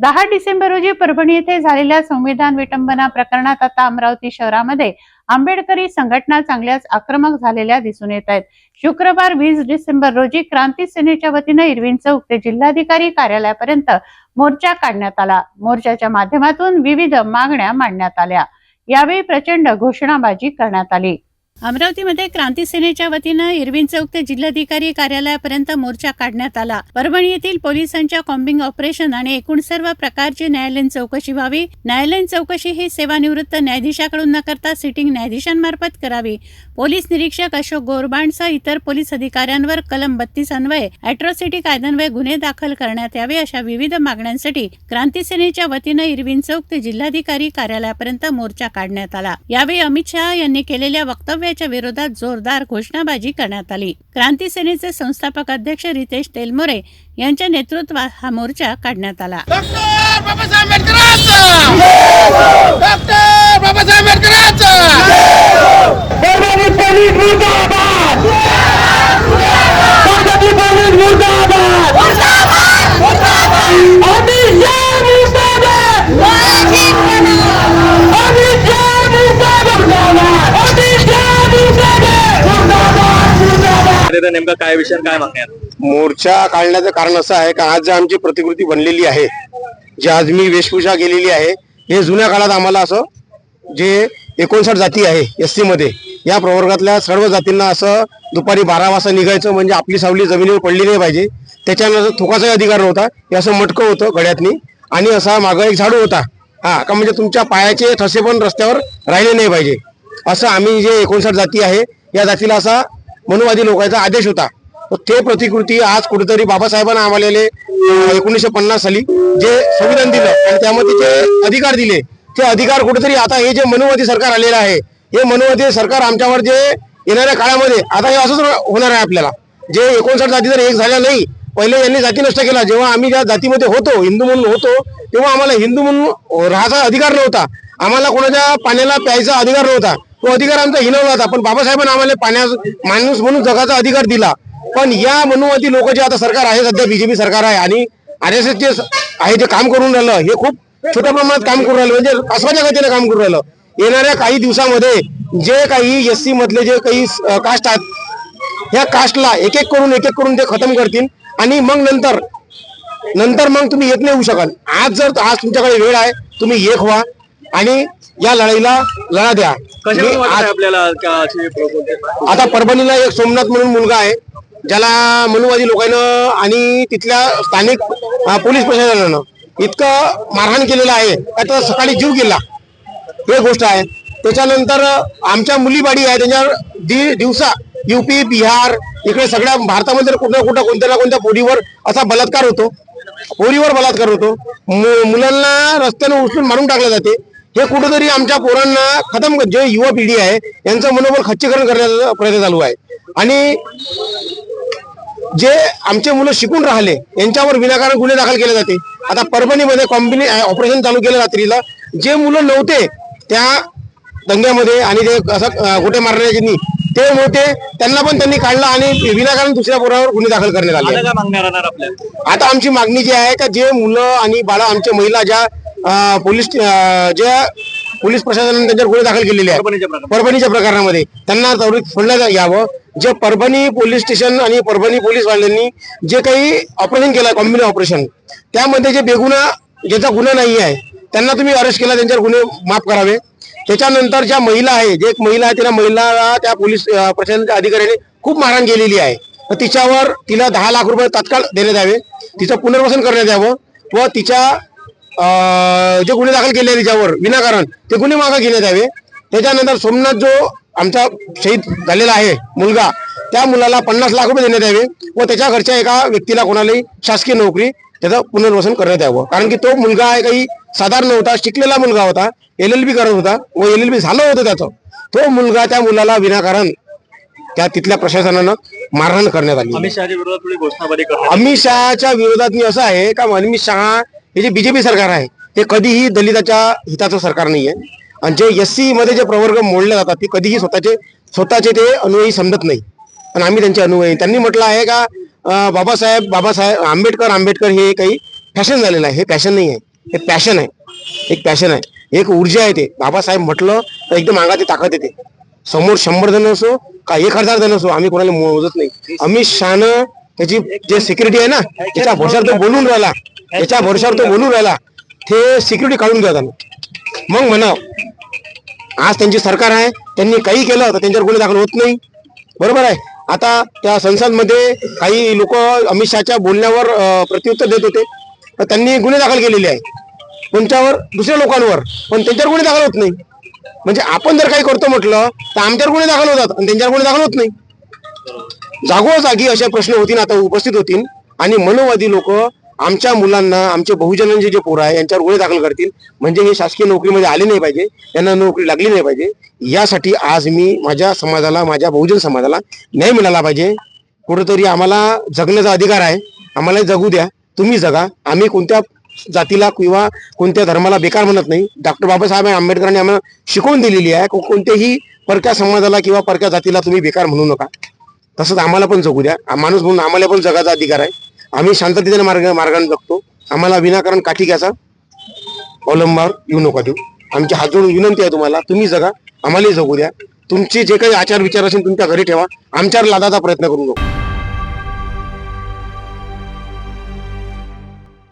दहा डिसेंबर रोजी परभणी येथे झालेल्या संविधान विटंबना प्रकरणात आता अमरावती शहरामध्ये आंबेडकरी संघटना चांगल्याच आक्रमक झालेल्या दिसून येत आहेत. शुक्रवार वीस डिसेंबर रोजी क्रांती सेनेच्या वतीनं इरविन चौक ते जिल्हाधिकारी कार्यालयापर्यंत मोर्चा काढण्यात आला. मोर्चाच्या माध्यमातून विविध मागण्या मांडण्यात आल्या. यावेळी प्रचंड घोषणाबाजी करण्यात आली. अमरावतीमध्ये क्रांती सेनेच्या वतीनं इरविन चौक ते जिल्हाधिकारी कार्यालयापर्यंत मोर्चा काढण्यात आला. परभणी येथील पोलिसांच्या कॉम्बिंग ऑपरेशन आणि एकूण सर्व प्रकारची न्यायालयीन चौकशी व्हावी. न्यायालयीन चौकशी ही सेवानिवृत्त न्यायाधीशाकडून न करता सिटिंग न्यायाधीशांमार्फत करावी. पोलीस निरीक्षक अशोक गोरबांडसह इतर पोलीस अधिकाऱ्यांवर कलम बत्तीस अन्वये अॅट्रॉसिटी कायद्यान्वये गुन्हे दाखल करण्यात यावे अशा विविध मागण्यांसाठी क्रांती सेनेच्या वतीनं इरविन चौक ते जिल्हाधिकारी कार्यालयापर्यंत मोर्चा काढण्यात आला. यावेळी अमित शहा यांनी केलेल्या वक्तव्याच्या विरोधात जोरदार घोषणाबाजी करण्यात आली. क्रांती सेनेचे संस्थापक अध्यक्ष रितेश तेलमोरे यांच्या नेतृत्वात हा मोर्चा काढण्यात आला. डॉक्टर तर नेमका काय विषय काय मागण्या मोर्चा काढण्याचं कारण असं आहे का आज जे आमची प्रतिकृती बनलेली आहे जी आज मी वेशभूषा केलेली आहे हे जुन्या काळात आम्हाला असं जे एकोणसाठ जाती आहे एसमध्ये या प्रवर्गातल्या सर्व जातींना असं दुपारी बारा वाजता निघायचं म्हणजे आपली सावली जमिनीवर पडली नाही पाहिजे. त्याच्यानंतर थोकाचाही अधिकार नव्हता. हे असं मटकं होतं गड्यातनी. आणि असा मागं एक झाडू होता. हा का म्हणजे तुमच्या पायाचे ठसे पण रस्त्यावर राहिले नाही पाहिजे. असं आम्ही जे एकोणसाठ जाती आहे या जातीला असा मनुवादी लोकांचा आदेश होता. ते प्रतिकृती आज कुठेतरी बाबासाहेबांना आम्हाला एकोणीसशे पन्नास साली जे संविधान दिलं आणि त्यामध्ये जे अधिकार दिले ते अधिकार कुठेतरी आता हे जे मनुवादी सरकार आलेलं आहे हे मनुवादी सरकार आमच्यावर जे येणाऱ्या काळामध्ये आता हे असंच होणार आहे आपल्याला. जे एकोणसाठ जाती जर एक झाल्या नाही पहिले यांनी जाती नष्ट केला. जेव्हा आम्ही ज्या जातीमध्ये होतो हिंदू म्हणून होतो तेव्हा आम्हाला हिंदू म्हणून राहायचा अधिकार नव्हता. आम्हाला कोणाच्या पाण्याला प्यायचा अधिकार नव्हता. तो अधिकार आमचा हिनवला होता. पण बाबासाहेबांनी आम्हाला पाण्यास माणूस म्हणून जगाचा अधिकार दिला. पण या मनुवादी लोक जे आता सरकार आहे सध्या बीजेपी सरकार आहे आणि आर एस एस जे आहे जे काम करून राहिलं हे खूप छोट्या प्रमाणात काम करून राहिलं. म्हणजे अस्वाच्या गतीने काम करून राहिलं. येणाऱ्या काही दिवसामध्ये जे काही एस सी मधले जे काही कास्ट आहेत ह्या कास्टला एक एक करून एक एक करून ते खतम करतील. आणि मग नंतर नंतर मग तुम्ही येत नाही होऊ शकाल. आज जर आज तुमच्याकडे वेळ आहे तुम्ही एक व्हा आणि या लढाईला लढा द्या. आपल्याला? आता परभणीला एक सोमनाथ म्हणून मुलगा आहे ज्याला मनुवादी लोकांनं आणि तिथल्या स्थानिक पोलीस प्रशासनानं इतकं मारहाण केलेलं आहे का त्याचा सकाळी जीव गेला. हे गोष्ट आहे. त्याच्यानंतर आमच्या मुलीबाडी आहे त्यांच्यावर दि दिवसा युपी बिहार इकडे सगळ्या भारतामध्ये कुठं कुठं कोणत्या ना कोणत्या पोरीवर असा बलात्कार होतो. पोरीवर बलात्कार होतो. मु- मुलांना रस्त्याने उचलून मारून टाकले जाते. हे कुठेतरी आमच्या पोरांना खतम जे युवा पिढी आहे यांचं मनोबल खच्चीकरण करण्याचा प्रयत्न चालू आहे. आणि जे आमचे मुलं शिकून राहिले यांच्यावर विनाकारण गुन्हे दाखल केले जाते. आता परभणीमध्ये कॉम्बिने ऑपरेशन चालू केलं रात्रीला. जे मुलं नव्हते त्या दंग्यामध्ये आणि ते असं गोटे मारण्याचे ते मोठे त्यांना पण त्यांनी काढलं आणि विनाकारण दुसऱ्या पोरावर गुन्हे दाखल करण्यात आले. आता आमची मागणी जी आहे का जे मुलं आणि बाळा आमच्या महिला ज्या पोलीस ज्या पोलीस प्रशासनाने त्यांच्यावर गुन्हे दाखल केलेले आहेत परभणीच्या प्रकरणामध्ये. त्यांना त्वरित सोडण्यात यावं. जे परभणी पोलीस स्टेशन आणि परभणी पोलीस वाल्यांनी जे काही ऑपरेशन केलं कॉम्बिने ऑपरेशन त्यामध्ये जे बेगुन्हा ज्याचा गुन्हा नाही आहे त्यांना तुम्ही अरेस्ट केला त्यांच्यावर गुन्हे माफ करावे. त्याच्यानंतर ज्या महिला आहे जे एक महिला आहे तिला महिलाला त्या पोलीस प्रशासनाच्या अधिकाऱ्याने खूप मारहाण केलेली आहे. तर तिच्यावर तिला दहा लाख रुपये तात्काळ देण्यात यावे. तिचं पुनर्वसन करण्यात यावं व तिच्या जे गुन्हे दाखल केले तिच्यावर विनाकारण ते गुन्हे मागे घेण्यात यावे. त्याच्यानंतर सोमनाथ जो आमचा शहीद झालेला आहे मुलगा त्या मुलाला पन्नास लाख रुपये देण्यात यावे व त्याच्या घरच्या एका व्यक्तीला कोणालाही शासकीय नोकरी त्याचं पुनर्वसन करण्यात यावं. कारण की तो मुलगा आहे काही साधारण नव्हता शिकलेला मुलगा होता एल एल बी करत होता व एल एल बी झालं होतं त्याचं. तो मुलगा त्या मुलाला विनाकारण त्या तिथल्या प्रशासनानं मारहाण करण्यात आली. अमित शहाच्या विरोधात अमित शहाच्या मी असं आहे का अमित शहा हे जे बीजेपी सरकार आहे ते कधीही दलिताच्या हिताचं सरकार नाही आहे आणि जे एसमध्ये जे प्रवर्ग मोडले जातात ते कधीही स्वतःचे स्वतःचे ते अनुयायी समजत नाही. पण आम्ही त्यांचे अनुभवी त्यांनी म्हटलं आहे का बाबासाहेब बाबासाहेब आंबेडकर आंबेडकर हे काही फॅशन झालेलं आहे. हे फॅशन नाही आहे. हे पॅशन आहे. एक पॅशन आहे. एक ऊर्जा आहे ते. बाबासाहेब म्हटलं तर एकदम अंगात ताकद येते. समोर शंभर जण असो का एक हजार जण असो आम्ही कोणाला मोजत नाही. अमित शहानं त्याची जे सिक्युरिटी आहे ना त्याच्या भरोशावर तो बोलून राहिला. त्याच्या भरोशावर तो बोलून राहिला. ते सिक्युरिटी काढून द्या मग म्हणा आज त्यांची सरकार आहे त्यांनी काही केलं तर त्यांच्यावर गुन्हे दाखल होत नाही. बरोबर आहे? आता त्या संसदमध्ये काही लोक अमित शहाच्या बोलण्यावर प्रत्युत्तर देत होते. त्यांनी गुन्हे दाखल केलेले आहे कोणत्यावर दुसऱ्या लोकांवर. पण त्यांच्यावर गुन्हे दाखल होत नाही. म्हणजे आपण जर काही करतो म्हटलं तर आमच्यावर गुन्हे दाखल होतात आणि त्यांच्यावर गुन्हे दाखल होत नाही. जागोजागी असे प्रश्न होतील आता उपस्थित होतील आणि मनोवादी लोक आमच्या मुलांना आमचे बहुजनांचे जे पोरं आहे यांच्यावर गुन्हे दाखल करतील. म्हणजे हे शासकीय नोकरीमध्ये आले नाही पाहिजे यांना नोकरी लागली नाही पाहिजे. यासाठी आज मी माझ्या समाजाला माझ्या बहुजन समाजाला न्याय मिळाला पाहिजे. कुठंतरी आम्हाला जगण्याचा अधिकार आहे. आम्हाला जगू द्या. तुम्ही जगा. आम्ही कोणत्या जातीला किंवा कोणत्या धर्माला बेकार म्हणत नाही. डॉक्टर बाबासाहेब आंबेडकरांनी आम्हाला शिकवून दिलेली आहे. को- कोणत्याही परक्या समाजाला किंवा परक्या जातीला तुम्ही बेकार म्हणू नका. तसंच आम्हाला पण जगू द्या. माणूस म्हणून आम्हाला पण जगाचा अधिकार आहे. आम्ही शांततेने मार्ग मार्गाने जगतो. आम्हाला विनाकारण काठी घ्यायचा. अवलंबावर येऊ नका देऊ. आमची हात जोडून विनंती आहे तुम्हाला. तुम्ही जगा. आम्हालाही जगू द्या. तुमचे जे काही आचार विचार असेल तुमच्या घरी ठेवा. आमच्यावर लादाचा प्रयत्न करू नका.